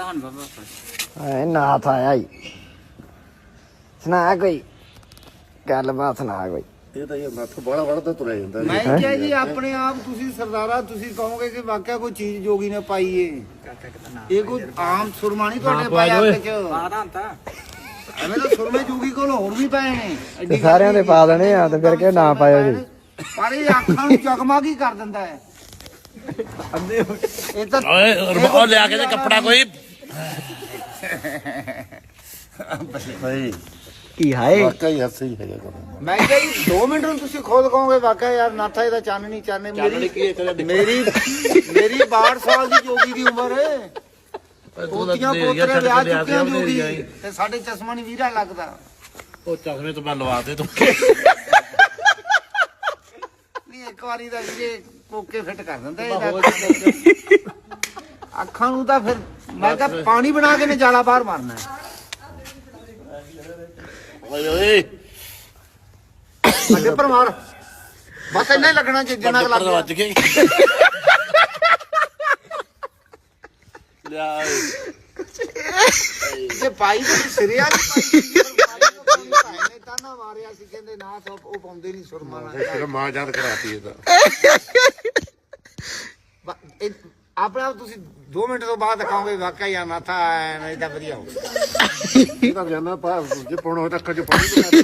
ਐ ਨਾਥ ਆਇਆ ਈ। ਸੁਣਾ ਕੋਈ? ਗੱਲਬਾਤ ਸੁਣਾ ਕੋਈ। ਇਹ ਤਾਂ ਇਹ ਨੱਥ ਬੜਾ ਵੜਦਾ ਤੁਰਿਆ ਜਾਂਦਾ ਮੈਂ ਕਿਹਾ ਜੀ ਆਪਣੇ ਆਪ ਤੁਸੀਂ ਸਰਦਾਰਾ ਤੁਸੀਂ ਕਹੋਗੇ ਕਿ ਵਾਕਿਆ ਕੋਈ ਚੀਜ਼ ਜੋਗੀ ਨੇ ਪਾਈ ਏ ਇਹ ਕੋਈ ਆਮ ਸੁਰਮਾ ਨਹੀਂ ਤੁਹਾਡੇ ਪਾਇਆ ਵਿੱਚ? ਆਦਾ ਤਾਂ। ਐਵੇਂ ਤਾਂ ਸੁਰਮੇ ਜੋਗੀ ਕੋਲ ਹੋਰ ਵੀ ਪਏ ਨੇ। ਐਡੀ ਤੇ ਸਾਰਿਆਂ ਦੇ ਪਾ ਦੇਣੇ ਆ ਤੇ ਫਿਰ ਕਿ ਨਾ ਪਾਇਓ ਜੀ? ਪਰ ਇਹ ਅੱਖਾਂ ਨੂੰ ਚਕਮਾ ਕੀ ਕਰ ਦਿੰਦਾ ਹੈ? ਇਹ ਤਾਂ ਓਏ ਉਹ ਲਿਆ ਕੇ ਤੇ ਕੱਪੜਾ ਕੋਈ ਭਾਈ। ਕੀ ਹਾਏ? ਵਾਕਈ ਹੀ ਹੱਸੀ ਹੈਗਾ ਕੋਈ ਮੈਂ ਕਿਹਾ ਜੀ 2 ਮਿੰਟ ਨੂੰ ਤੁਸੀਂ ਖੁਦ ਕਹੋਗੇ ਵਾਕਿਆ ਯਾਰ ਨਾਥਾ ਇਹਦਾ ਚੰਨ ਨਹੀਂ ਚਾਨੇ ਮੇਰੀ ਮੇਰੀ ਮੇਰੀ 62 ਸਾਲ ਦੀ ਜੋਗੀ ਦੀ ਉਮਰ ਹੈ। ਪੋਤੀਆਂ ਪੋਤਰੇ ਵਿਆਹ ਚੁੱਕਿਆਂ ਜੋਗੀ। ਤੇ ਸਾਡੇ ਚਸ਼ਮਾ ਨਹੀਂ ਵੀਰਾ ਲੱਗਦਾ। ਉਹ ਚਸ਼ਮੇ ਤੋਂ ਮੈਂ ਲਵਾ ਦੇ ਤੂੰ। ਨਹੀਂ ਇੱਕ ਵਾਰੀ ਦਾ ਵੀਰੇ ਕੋਕੇ ਫਿੱਟ ਕਰ ਦਿੰਦਾ ਇਹਦਾ। ਅੱਖਾਂ ਨੂੰ ਤਾਂ ਫਿਰ ਮੈਂ ਕਿਹਾ ਪਾਣੀ ਬਣਾ ਕੇ ਨੇ ਜਾਲਾ ਬਾਹਰ ਮਾਰਨਾ ਹੈ। ਓਏ ਓਏ। ਅੱਗੇ ਪਰ ਮਾਰ। ਬਸ ਇੰਨਾ ਹੀ ਲੱਗਣਾ ਜੇ ਕੁ ਲੱਗ ਗਿਆ ਵੱਜ ਗਈ ਲਿਆ। ਜੇ ਪਾਈ ਤੇ ਸਿਰਿਆ ਨੇ ਤਾਂ ਨਾ ਮਾਰਿਆ ਸੀ ਕਹਿੰਦੇ ਨਾ ਸੋ ਉਹ ਪਾਉਂਦੇ ਨਹੀਂ ਸੁਰਮਾ ਨਾਲ। ਮਾਂ ਯਾਦ ਕਰਾਤੀ ਇਹਦਾ ਆਪਣੇ ਆਪ ਤੁਸੀਂ 2 ਮਿੰਟ ਤੋਂ ਬਾਅਦ ਦਿਖਾਓਗੇ ਵਾਕਿਆ ਯਾਰ ਮਾਥਾ ਨਹੀਂ ਤਾਂ ਵਧੀਆ ਹੋ ਇਹ ਤਾਂ ਜਾਨਾ ਪਾ ਜੇ ਪਾਉਣਾ ਹੋਇਆ ਤਾਂ ਅੱਖਾਂ 'ਚ ਪਾਣੀ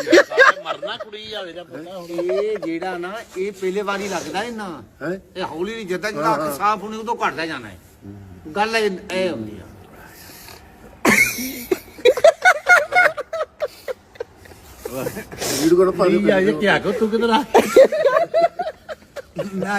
ਮਰਨਾ ਕੁੜੀ ਜਾਵੇ ਜਾਂ ਪਤਾ। ਹੁਣ ਇਹ ਜਿਹੜਾ ਨਾ ਇਹ ਪਹਿਲੇ ਵਾਰੀ ਲੱਗਦਾ ਇਹਨਾਂ ਹੈ? ਇਹ ਹੌਲੀ ਨਹੀਂ ਜਿੱਦਾਂ ਜਿੱਦਾਂ ਅੱਖ ਸਾਫ਼ ਹੋਣੀ ਉਦੋਂ ਘਟਦਾ ਜਾਣਾ ਹੈ ਗੱਲ ਇਹ ਇਹ ਹੁੰਦੀ ਆ। ਵੀਡੀਓ ਕੋਲ ਪਾ ਦੇ ਇਹ ਕੀ ਆ ਕੋ ਤੂੰ ਕਿਧਰ ਆ? ਨਾ